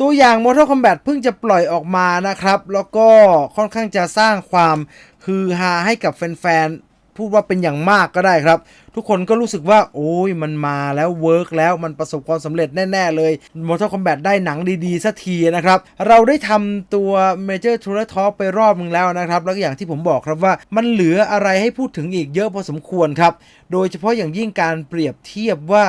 ตัวอย่าง Mortal Kombat เพิ่งจะปล่อยออกมานะครับ แล้วก็ค่อนข้างจะสร้างความฮือฮาให้กับแฟนๆ พูดว่าเป็นอย่างมากก็ได้ครับ ทุกคนก็รู้สึกว่า โอ้ยมันมาแล้วเวิร์กแล้วมันประสบความสำเร็จแน่ ๆ เลย Mortal Kombat ได้หนังดีๆสักทีนะครับ เราได้ทำตัว Major t o u r t a l ไปรอบนึงแล้วนะครับ แล้วอย่างที่ผมบอกครับว่ามันเหลืออะไรให้พูดถึงอีกเยอะพอสมควรครับ โดยเฉพาะอย่างยิ่งการเปรียบเทียบว่า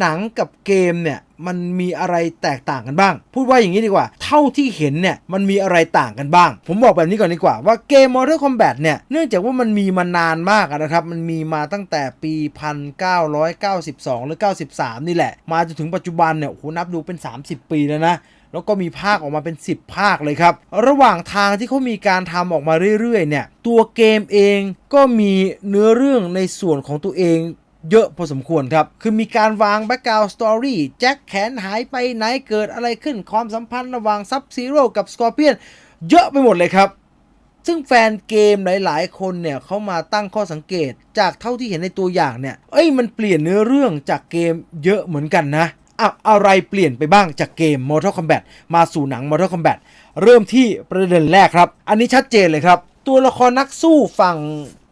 หนังกับเกมเนี่ย มันมีอะไรแตกต่างกันบ้าง พูดว่าอย่างนี้ดีกว่า เท่าที่เห็นเนี่ยมันมีอะไรต่างกันบ้าง ผมบอกแบบนี้ก่อนดีกว่าว่าเกม Mortal Kombat เนี่ยเนื่องจากว่ามันมีมานานมากนะครับมันมีมาตั้งแต่ปี 1992 หรือ 93 นี่แหละ มาจนถึงปัจจุบันเนี่ยโอ้โหนับดูเป็น 30 ปีแล้วนะแล้วก็มีภาคออกมาเป็น 10 ภาคเลยครับ ระหว่างทางที่เขามีการทำออกมาเรื่อยๆเนี่ย ตัวเกมเองก็มีเนื้อเรื่องในส่วนของตัวเอง เยอะพอสมควรครับ คือมีการวางแบ็กกราวด์สตอรี่แจ็คแขนหายไปไหนเกิดอะไรขึ้นความสัมพันธ์ระหว่างซับซีโร่กับสกอร์เปียนเยอะไปหมดเลยครับ ซึ่งแฟนเกมหลาย ๆ คนเนี่ยเขามาตั้งข้อสังเกตจากเท่าที่เห็นในตัวอย่างเนี่ย เอ้ยมันเปลี่ยนเนื้อเรื่องจากเกมเยอะเหมือนกันนะอะอะไรเปลี่ยนไปบ้างจากเกม Mortal Kombat มาสู่หนัง Mortal Kombat เริ่มที่ประเด็นแรกครับ อันนี้ชัดเจนเลยครับ ตัวละครนักสู้ฝั่ง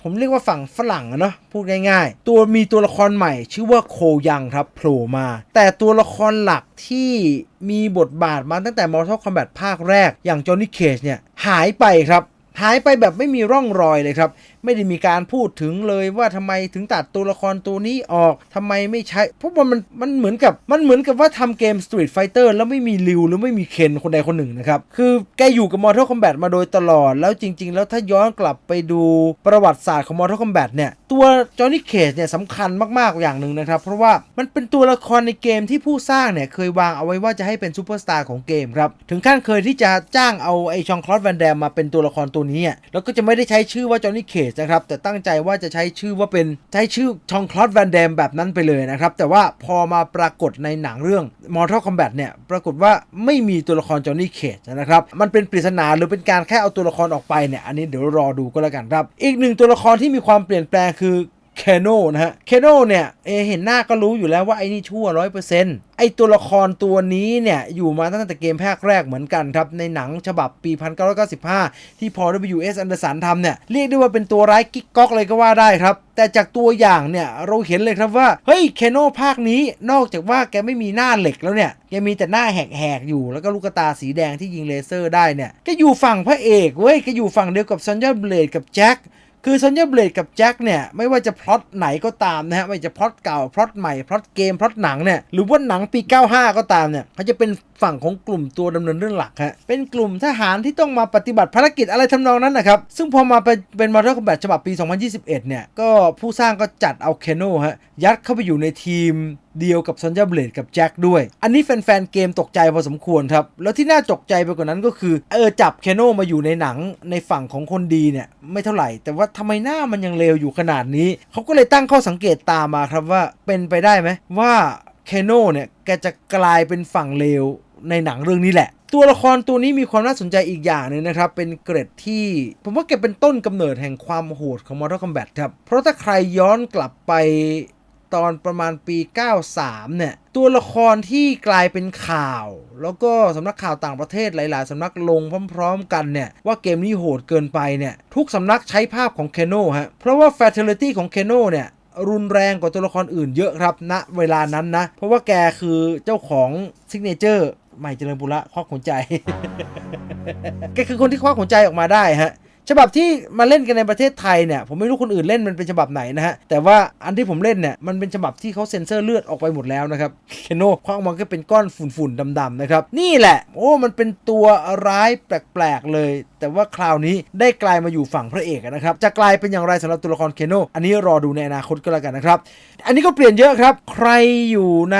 ผมเรียกว่าฝั่งฝรั่งอะเนาะพูดง่ายๆ ตัวมีตัวละครใหม่ชื่อว่าโคยังครับโผล่มา แต่ตัวละครหลักที่มีบทบาทมาตั้งแต่ Mortal Kombat ภาคแรก อย่างจอห์นนี่เคจเนี่ยหายไปครับ หายไปแบบไม่มีร่องรอยเลยครับ ไม่ได้มีการพูดถึงเลยว่าทำไมถึงตัดตัวละครตัวนี้ออกทำไมไม่ใช้เพราะว่ามันมันเหมือนกับมันเหมือนกับว่าทำเกม Street Fighter แล้วไม่มีริวหรือไม่มีเคนคนใดคนหนึ่งนะครับ คือแกอยู่กับ Mortal Kombat มาโดยตลอด แล้วจริง ๆ แล้วถ้าย้อนกลับไปดูประวัติศาสตร์ของ Mortal Kombat เนี่ย ตัวจอห์นนี่เคจเนี่ยสำคัญมากๆอย่างหนึ่งนะครับ เพราะว่ามันเป็นตัวละครในเกมที่ผู้สร้างเนี่ยเคยวางเอาไว้ว่าจะให้เป็นซูเปอร์สตาร์ของเกมครับถึงขั้นเคยที่จะจ้างเอาไอชองคลอสแวนแดมมาเป็นตัวละครตัวนี้แล้วก็จะไม่ได้ใช้ชื่อว่าจอห์นนี่เคจนะครับ แต่ตั้งใจว่าจะใช้ชื่อว่าเป็นใช้ชื่อชองคลอสแวนเดมแบบนั้นไปเลยนะครับ แต่ว่าพอมาปรากฏในหนังเรื่อง Mortal Kombat เนี่ย ปรากฏว่าไม่มีตัวละครจอห์นนี่เคจนะครับ มันเป็นปริศนาหรือเป็นการแค่เอาตัวละครออกไปเนี่ย อันนี้เดี๋ยวรอดูก็แล้วกันครับ อีกหนึ่งตัวละครที่มีความเปลี่ยนแปลงคือ เคโนนะฮะเคโนเนี่ยเอเห็นหน้าก็รู้อยู่แล้วว่าไอ้นี่ชั่วร้อยเปอร์เซ็นต์ไอ้ตัวละครตัวนี้เนี่ยอยู่มาตั้งแต่เกมภาคแรกเหมือนกันครับ ในหนังฉบับปี 1995 ที่พอ W.S. อันเดอร์สันทำเนี่ย เรียกได้ว่าเป็นตัวร้ายกิ๊กก๊อกเลยก็ว่าได้ครับ แต่จากตัวอย่างเนี่ย เราเห็นเลยครับว่า เฮ้ยเคโนภาคนี้นอกจากว่าแกไม่มีหน้าเหล็กแล้วเนี่ยแกมีแต่หน้าแหกๆอยู่แล้วก็ลูกตาสีแดงที่ยิงเลเซอร์ได้เนี่ยแกอยู่ฝั่งพระเอกเว้ยแกอยู่ฝั่งเดียวกับซันยาเบลดกับแจ็ค คือซอนยาเบลดกับแจ็คเนี่ยไม่ว่าจะพล็อตไหนก็ตามนะฮะไม่ว่าจะพล็อตเก่าพล็อตใหม่พล็อตเกมพล็อตหนังเนี่ยหรือว่าหนังปี 95 ก็ตามเนี่ยเขาจะเป็นฝั่งของกลุ่มตัวดำเนินเรื่องหลักฮะเป็นกลุ่มทหารที่ต้องมาปฏิบัติภารกิจอะไรทำนองนั้นนะครับ ซึ่งพอมาเป็นเป็น Mortal Kombat ฉบับปี 2021 เนี่ยก็ผู้สร้างก็จัดเอาเคนโนฮะยัดเข้าไปอยู่ในทีมเดียวกับซอนยาเบลดกับแจ็คด้วย อันนี้แฟนๆเกมตกใจพอสมควรครับ แล้วที่น่าตกใจไปกว่านั้นก็คือ เออจับเคโนมาอยู่ในหนังในฝั่งของคนดีเนี่ย ไม่เท่าไหร่ แต่ว่าทำไมหน้ามันยังเลวอยู่ขนาดนี้ เขาก็เลยตั้งข้อสังเกตตามมาครับว่าเป็นไปได้ไหมว่าเคโนเนี่ยแกจะกลายเป็นฝั่งเลวในหนังเรื่องนี้แหละตัวละครตัวนี้มีความน่าสนใจอีกอย่างหนึงนะครับ เป็นเกรดที่ ผมว่าแกเป็นต้นกำเนิดแห่งความโหดของ Mortal Kombat ครับ เพราะถ้าใครย้อนกลับไป ตอนประมาณปี 93 เนี่ย ตัวละครที่กลายเป็นข่าว แล้วก็สำนักข่าวต่างประเทศหลาย ๆ สำนักลงพร้อม ๆ กันเนี่ย ว่าเกมนี้โหดเกินไปเนี่ย ทุกสำนักใช้ภาพของเคโนฮะ เพราะว่า Fatality ของเคโนเนี่ยรุนแรงกว่าตัวละครอื่นเยอะครับณเวลานั้นนะ เพราะว่าแกคือเจ้าของซิกเนเจอร์ใหม่เจริญบุระควักหัวใจ แกคือคนที่ควักหัวใจออกมาได้ฮะ ฉบับที่มาเล่นกันในประเทศไทยเนี่ยผมไม่รู้คนอื่นเล่นมันเป็นฉบับไหนนะฮะแต่ว่าอันที่ผมเล่นเนี่ยมันเป็นฉบับที่เขาเซ็นเซอร์เลือดออกไปหมดแล้วนะครับเคโนคว้างมันก็เป็นก้อนฝุ่นๆดำๆนะครับนี่แหละ โอ้มันเป็นตัวร้ายแปลกๆเลย แต่ว่าคราวนี้ได้กลายมาอยู่ฝั่งพระเอกนะครับจะกลายเป็นอย่างไรสำหรับตัวละครเคโนอันนี้รอดูในอนาคตก็แล้วกันนะครับ อันนี้ก็เปลี่ยนเยอะครับ ใครอยู่ใน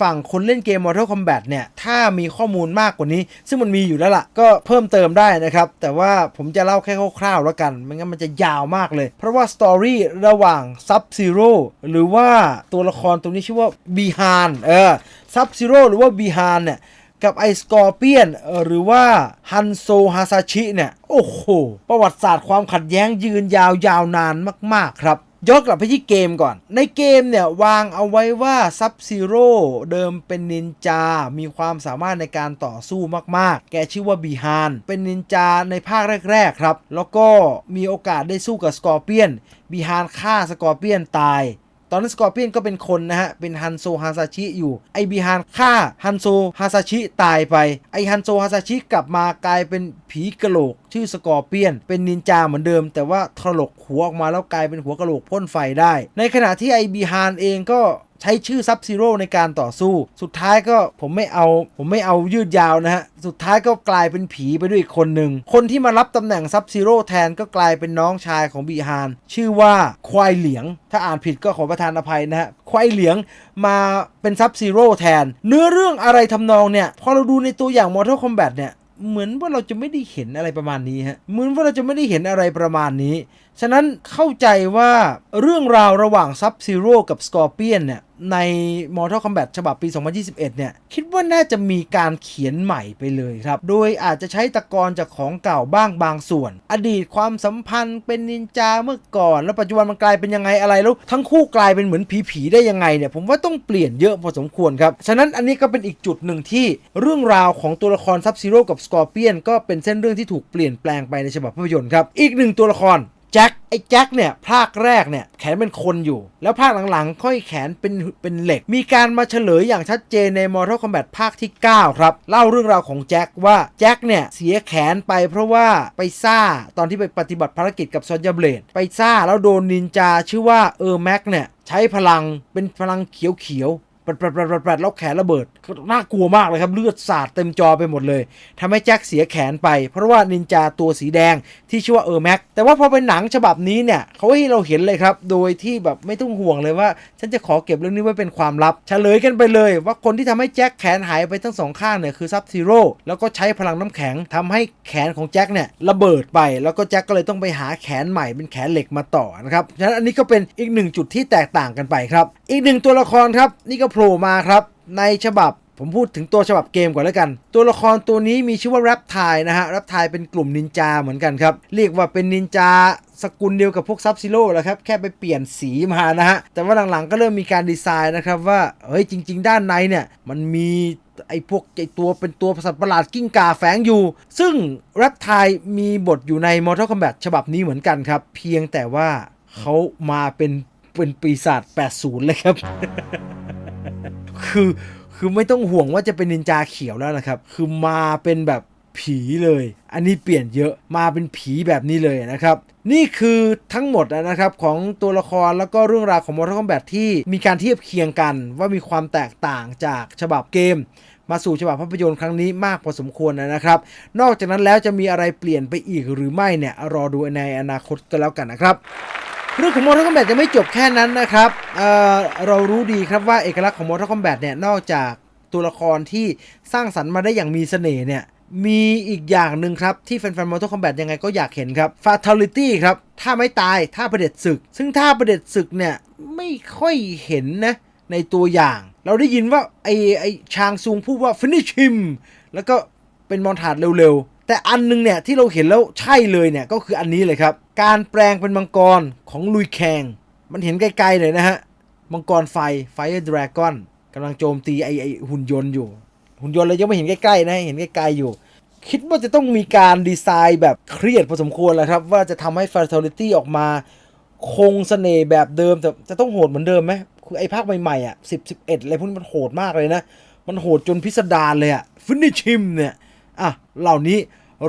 ฝั่งคนเล่นเกม Mortal Kombat เนี่ย ถ้ามีข้อมูลมากกว่านี้ ซึ่งมันมีอยู่แล้วล่ะ ก็เพิ่มเติมได้นะครับ แต่ว่าผมจะเล่าแค่คร่าวๆแล้วกัน ไม่งั้นมันจะยาวมากเลย เพราะว่าสตอรี่ระหว่าง Sub Zero หรือว่าตัวละครตัวนี้ชื่อว่า Bihan เออ Sub Zero หรือว่า Bihan เนี่ย กับไอสกอร์เปียนหรือว่าฮันโซฮาซาชิเนี่ย โอ้โห ประวัติศาสตร์ความขัดแย้งยืนยาวยาวนานมากๆครับ ย้อนกลับไปที่เกมก่อน ในเกมเนี่ย วางเอาไว้ว่าซับซีโร่เดิมเป็นนินจา มีความสามารถในการต่อสู้มากๆ แกชื่อว่าบีฮานเป็นนินจาในภาคแรก ๆ ครับ แล้วก็มีโอกาสได้สู้กับสกอร์เปียนบีฮานฆ่าสกอร์เปียนตาย ตอนนั้นสกอร์เปียนก็เป็นคนนะฮะ เป็นฮันโซฮาซาชิอยู่ ไอบีฮานฆ่าฮันโซฮาซาชิตายไป ไอฮันโซฮาซาชิกลับมากลายเป็นผีกระโหลก ชื่อสกอร์เปียน เป็นนินจาเหมือนเดิม แต่ว่าถลกหัวออกมาแล้วกลายเป็นหัวกระโหลกพ่นไฟได้ ในขณะที่ไอบีฮานเองก็ ใช้ชื่อซับซีโร่ในการต่อสู้ สุดท้ายก็ผมไม่เอา ผมไม่เอายืดยาวนะฮะ สุดท้ายก็กลายเป็นผีไปด้วยอีกคนหนึ่ง คนที่มารับตำแหน่งซับซีโร่แทนก็กลายเป็นน้องชายของบีฮาน ชื่อว่าควายเหลียง ถ้าอ่านผิดก็ขอประทานอภัยนะฮะ ควายเหลียงมาเป็นซับซีโร่แทน เนื้อเรื่องอะไรทำนองเนี่ย พอเราดูในตัวอย่าง Mortal Kombat เนี่ย เหมือนว่าเราจะไม่ได้เห็นอะไรประมาณนี้ฮะ เหมือนว่าเราจะไม่ได้เห็นอะไรประมาณนี้ ฉะนั้นเข้าใจว่าเรื่องราวระหว่างซับซีโร่กับสกอร์เปียนเนี่ยใน Mortal Kombat ฉบับปี 2021 เนี่ย คิดว่าน่าจะมีการเขียนใหม่ไปเลยครับ โดยอาจจะใช้ตะกอนจากของเก่าบ้างบางส่วน อดีตความสัมพันธ์เป็นนินจาเมื่อก่อน แล้วปัจจุบันมันกลายเป็นยังไงอะไรแล้ว ทั้งคู่กลายเป็นเหมือนผีๆได้ยังไงเนี่ย ผมว่าต้องเปลี่ยนเยอะพอสมควรครับ ฉะนั้นอันนี้ก็เป็นอีกจุดหนึ่งที่เรื่องราวของตัวละครซับซีโร่กับสกอร์เปียนก็เป็นเส้นเรื่องที่ถูกเปลี่ยนแปลงไปในฉบับภาพยนตร์ครับ อีกหนึ่งตัวละคร แจ็คไอ้แจ็คเนี่ยภาคแรกเนี่ยแขนเป็นคนอยู่ แล้วภาคหลังๆ ค่อยแขนเป็นเป็นเหล็ก มีการมาเฉลยอย่างชัดเจนใน Mortal Kombat ภาคที่ 9 ครับ เล่าเรื่องราวของแจ็คว่าแจ็คเนี่ยเสียแขนไปเพราะว่าไปซ่าตอนที่ไปปฏิบัติภารกิจกับซอนยาเบลดไปซ่าแล้วโดนนินจาชื่อว่าเออร์แม็กเนี่ยใช้พลังเป็นพลังเขียวๆ ปดแปดแปดแปดแล้วแขนระเบิดน่ากลัวมากเลยครับ เลือดสาดเต็มจอไปหมดเลยทำให้แจ็คเสียแขนไป เพราะว่านินจาตัวสีแดงที่ชื่อว่าเออร์แม็กแต่ว่าพอเป็นหนังฉบับนี้เนี่ยเขาให้เราเห็นเลยครับ โดยที่แบบไม่ต้องห่วงเลยว่า ฉันจะขอเก็บเรื่องนี้ไว้เป็นความลับเฉลยกันไปเลย ว่าคนที่ทำให้แจ็คแขนหายไปทั้งสองข้างเนี่ยคือซับซีโร่แล้วก็ใช้พลังน้ำแข็งทำให้แขนของแจ็คเนี่ยระเบิดไป แล้วก็แจ็คก็เลยต้องไปหาแขนใหม่เป็นแขนเหล็กมาต่อนะครับฉะนั้นอันนี้ก็เป็นอีกหนึ่งจุดที่แตกต่างกันไปครับ อีกหนึ่งตัวละครครับนี่ก็ล่มาครับ ในฉบับผมพูดถึงตัวฉบับเกมก่อนแล้วกัน ตัวละครตัวนี้มีชื่อว่าแรปไทนะฮะแรปไทเป็นกลุ่มนินจาเหมือนกันครับ เรียกว่าเป็นนินจาสกุลเดียวกับพวกซับซิโร่แหละครับ แค่ไปเปลี่ยนสีมานะฮะ แต่ว่าหลังๆก็เริ่มมีการดีไซน์นะครับว่า เฮ้ยจริง ๆ ด้านในเนี่ย มันมีไอ้พวกไอ้ตัวเป็นตัวสัตว์ประหลาดกิ้งก่าแฝงอยู่ ซึ่งแรปไทมีบทอยู่ใน Mortal Kombat ฉบับนี้เหมือนกันครับ เพียงแต่ว่าเขามาเป็นเป็นปีศาจ80 เลยครับ คือคือไม่ต้องห่วงว่าจะเป็นนินจาเขียวแล้วนะครับ คือมาเป็นแบบผีเลย อันนี้เปลี่ยนเยอะมาเป็นผีแบบนี้เลยนะครับ นี่คือทั้งหมดนะครับของตัวละครแล้วก็เรื่องราวของ Mortal Kombat ที่มีการเทียบเคียงกัน ว่ามีความแตกต่างจากฉบับเกม มาสู่ฉบับภาพยนตร์ครั้งนี้มากพอสมควรนะครับ นอกจากนั้นแล้วจะมีอะไรเปลี่ยนไปอีกหรือไม่เนี่ยรอดูในอนาคตก็แล้วกันนะครับ เรื่องของ Mortal Kombat ยังไม่จบแค่นั้นนะครับเเรารู้ดีครับว่าเอกลักษณ์ของ Mortal Kombat เนี่ยนอกจากตัวละครที่สร้างสรรค์มาได้อย่างมีเสน่ห์เนี่ยมีอีกอย่างหนึ่งครับ ที่แฟนๆ Mortal Kombat ยังไงก็อยากเห็นครับ Fatality ครับถ้าไม่ตายท่าประเด็จศึก ซึ่งท่าประเด็จศึกเนี่ยไม่ค่อยเห็นนะในตัวอย่าง เราได้ยินว่าไอไอชางซุงพูดว่า finish him แล้วก็เป็นมอนทาดเร็วๆ แต่อันนึงเนี่ยที่เราเห็นแล้วใช่เลยเนี่ยก็คืออันนี้เลยครับ การแปลงเป็นมังกรของลุยแคง มันเห็นไกลๆเลยนะฮะ มังกรไฟ Fire Dragon กำลังโจมตีไอไอหุ่นยนต์อยู่ หุ่นยนต์เรายังไม่เห็นใกล้ๆนะเห็นไกลๆอยู่ คิดว่าจะต้องมีการดีไซน์แบบเครียดพอสมควรแล้วครับ ว่าจะทำให้ Fatality ออกมาคงเสน่ห์แบบเดิม แต่จะต้องโหดเหมือนเดิมไหมคือไอ้ภาคใหม่ๆอะสิบสิบเอ็ดอะไรพวกนี้มันโหดมากเลยนะ มันโหดจนพิสดารเลยอะฟินิชิมเนี่ยอะเหล่านี้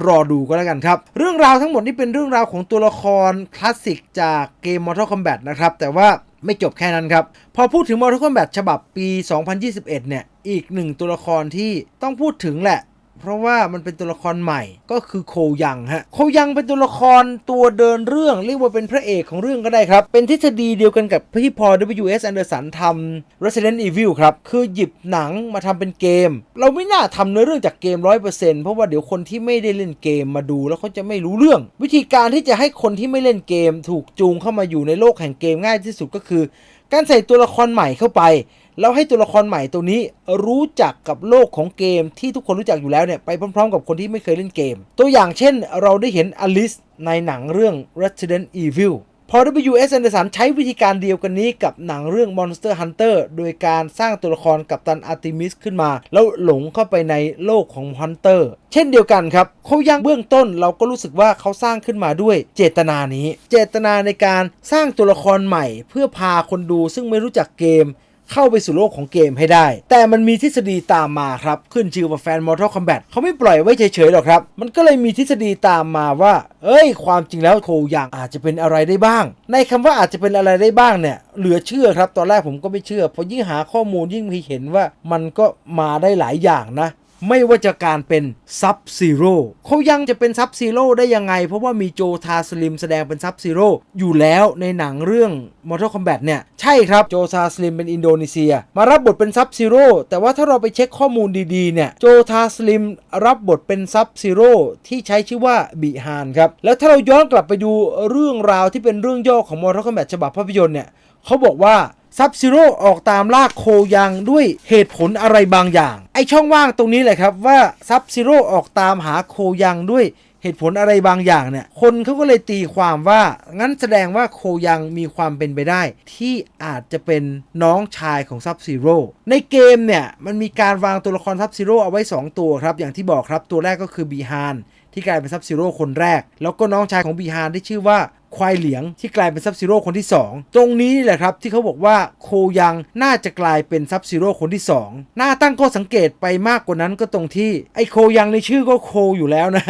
รอดูก็แล้วกันครับ เรื่องราวทั้งหมดนี่เป็นเรื่องราวของตัวละครคลาสสิกจากเกม Mortal Kombat นะครับ แต่ว่าไม่จบแค่นั้นครับ พอพูดถึง Mortal Kombat ฉบับปี 2021 เนี่ย อีกหนึ่งตัวละครที่ต้องพูดถึงแหละ เพราะว่ามันเป็นตัวละครใหม่ก็คือโคยังฮะโคยังเป็นตัวละครตัวเดินเรื่อง เรียกว่าเป็นพระเอกของเรื่องก็ได้ครับ เป็นทฤษฎีเดียวกันกับที่พอ W.S. Anderson ทำ Resident Evil ครับ คือหยิบหนังมาทำเป็นเกม เราไม่น่าทำเนื้อเรื่องจากเกม 100%เพราะว่าเดี๋ยวคนที่ไม่ได้เล่นเกมมาดูแล้วเขาจะไม่รู้เรื่อง วิธีการที่จะให้คนที่ไม่เล่นเกม ถูกจูงเข้ามาอยู่ในโลกแห่งเกมง่ายที่สุดก็คือ การใส่ตัวละครใหม่เข้าไป แล้วให้ตัวละครใหม่ตัวนี้รู้จักกับโลกของเกมที่ทุกคนรู้จักอยู่แล้วเนี่ยไปพร้อมๆ กับคนที่ไม่เคยเล่นเกม ตัวอย่างเช่น เราได้เห็นอลิสในหนังเรื่อง Resident Evil พอ W.S. Anderson ใช้วิธีการเดียวกันนี้กับหนังเรื่อง Monster Hunter โดยการสร้างตัวละครกับตันอาร์ติมิสขึ้นมา แล้วหลงเข้าไปในโลกของฮันเตอร์เช่นเดียวกันครับเขายังเบื้องต้นเราก็รู้สึกว่าเขาสร้างขึ้นมาด้วยเจตนานี้ เจตนาในการสร้างตัวละครใหม่ เพื่อพาคนดูซึ่งไม่รู้จักเกม เข้าไปสู่โลกของเกมให้ได้ แต่มันมีทฤษฎีตามมาครับ ขึ้นชื่อว่าแฟน Mortal Kombat เขาไม่ปล่อยไว้เฉยๆหรอกครับ มันก็เลยมีทฤษฎีตามมาว่า เอ้ย ความจริงแล้วโคยังอาจจะเป็นอะไรได้บ้าง ในคำว่าอาจจะเป็นอะไรได้บ้างเนี่ย เหลือเชื่อครับ ตอนแรกผมก็ไม่เชื่อ พอยิ่งหาข้อมูลยิ่งมีเห็นว่ามันก็มาได้หลายอย่างนะ ไม่ว่าจะการเป็นซับซีโร่เขายังจะเป็นซับซีโร่ได้ยังไง เพราะว่ามีโจทาสลิมแสดงเป็นซับซีโร่อยู่แล้วในหนังเรื่อง Mortal Kombat เนี่ย ใช่ครับโจทาสลิมเป็นอินโดนีเซีย มารับบทเป็นซับซีโร่แต่ว่าถ้าเราไปเช็คข้อมูลดีๆ เนี่ย โจทาสลิมรับบทเป็นซับซีโร่ที่ใช้ชื่อว่าบิฮานครับ แล้วถ้าเราย้อนกลับไปดูเรื่องราวที่เป็นเรื่องย่อของ Mortal Kombat ฉบับภาพยนตร์เนี่ยเขาบอกว่า ซับซิโร่ออกตามล่าโคยังด้วยเหตุผลอะไรบางอย่าง ไอช่องว่างตรงนี้แหละครับว่าซับซิโร่ออกตามหาโคยังด้วยเหตุผลอะไรบางอย่างเนี่ย คนเขาก็เลยตีความว่า งั้นแสดงว่าโคยังมีความเป็นไปได้ ที่อาจจะเป็นน้องชายของซับซิโร่ในเกมเนี่ย มันมีการวางตัวละครซับซิโร่เอาไว้ 2 ตัวครับ อย่างที่บอกครับตัวแรกก็คือบีฮานที่กลายเป็นซับซิโร่คนแรก แล้วก็น้องชายของบีฮานที่ชื่อว่า ควายเหลียงที่กลายเป็นซับซิโร่คนที่ 2 ตรงนี้นี่แหละครับที่เขาบอกว่าโคยังน่าจะกลายเป็นซับซิโร่คนที่ 2 น่าตั้งข้อสังเกตไปมากกว่านั้นก็ตรงที่ไอโคยังในชื่อก็โคอยู่แล้วนะ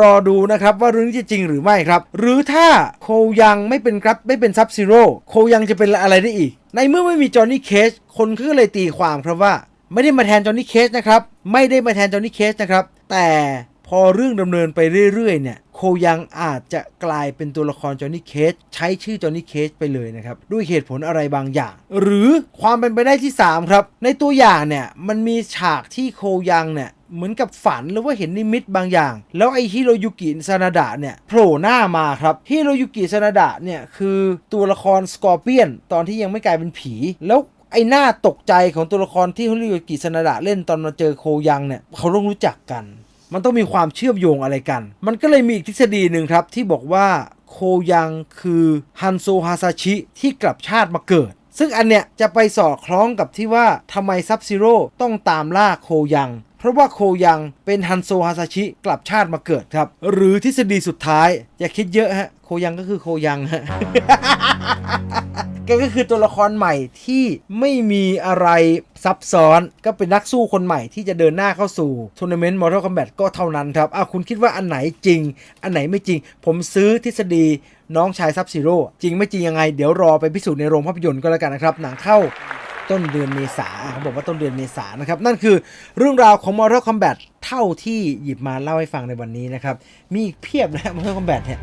รอดูนะครับว่าเรื่องนี้จะจริงหรือไม่ครับ หรือถ้าโคยังไม่เป็นครับไม่เป็นซับซิโร่โคยังจะเป็นอะไรได้อีก ในเมื่อไม่มีจอห์นนี่เคชคนก็เลยตีความครับว่า ไม่ได้มาแทนจอห์นนี่เคชนะครับ ไม่ได้มาแทนจอห์นนี่เคชนะครับ แต่พอเรื่องดำเนินไปเรื่อยๆเนี่ย โคยังอาจจะกลายเป็นตัวละครจอห์นนี่เคชใช้ชื่อจอห์นนี่เคชไปเลยนะครับ ด้วยเหตุผลอะไรบางอย่าง หรือความเป็นไปได้ที่ 3 ครับ ในตัวอย่างเนี่ย มันมีฉากที่โคยังเนี่ยเหมือนกับฝันหรือว่าเห็นนิมิตบางอย่าง แล้วไอฮิโรยุกิซานาดะเนี่ยโผล่หน้ามาครับฮิโรยุกิซานาดะเนี่ยคือตัวละครสกอร์เปียน ตอนที่ยังไม่กลายเป็นผีแล้วไอหน้าตกใจของตัวละครที่ฮิโรยุกิซานาดะเล่นตอนมาเจอโคยังเนี่ยเขาต้องรู้จักกัน มันต้องมีความเชื่อมโยงอะไรกัน มันก็เลยมีอีกทฤษฎีหนึ่งครับ ที่บอกว่าโคยังคือฮันโซฮาซาชิที่กลับชาติมาเกิด ซึ่งอันเนี้ยจะไปสอดคล้องกับที่ว่าทำไมซับซิโร่ต้องตามล่าโคยัง เพราะว่าโคยังเป็นฮันโซฮาซาชิกลับชาติมาเกิดครับ หรือทฤษฎีสุดท้ายอย่าคิดเยอะฮะ โคยังก็คือโคยังฮะ กก็คือตัวละครใหม่ที่ไม่มีอะไรซับซ้อนก็เป็นนักสู้คนใหม่ที่จะเดินหน้าเข้าสู่ทัวร์นาเมนต์ Mortal Kombat ก็เท่านั้นครับอะคุณคิดว่าอันไหนจริง อันไหนไม่จริง ผมซื้อทฤษฎีน้องชายซับซีโร่จริงไม่จริงยังไง เดี๋ยวรอไปพิสูจน์ในโรงภาพยนตร์ก็แล้วกันนะครับ หนังเข้าต้นเดือนเมษาเขาบอกว่าต้นเดือนเมษานะครับ นั่นคือเรื่องราวของ Mortal Kombat เท่าที่หยิบมาเล่าให้ฟังในวันนี้นะครับ มีอีกเพียบนะ Mortal Kombat เนี่ย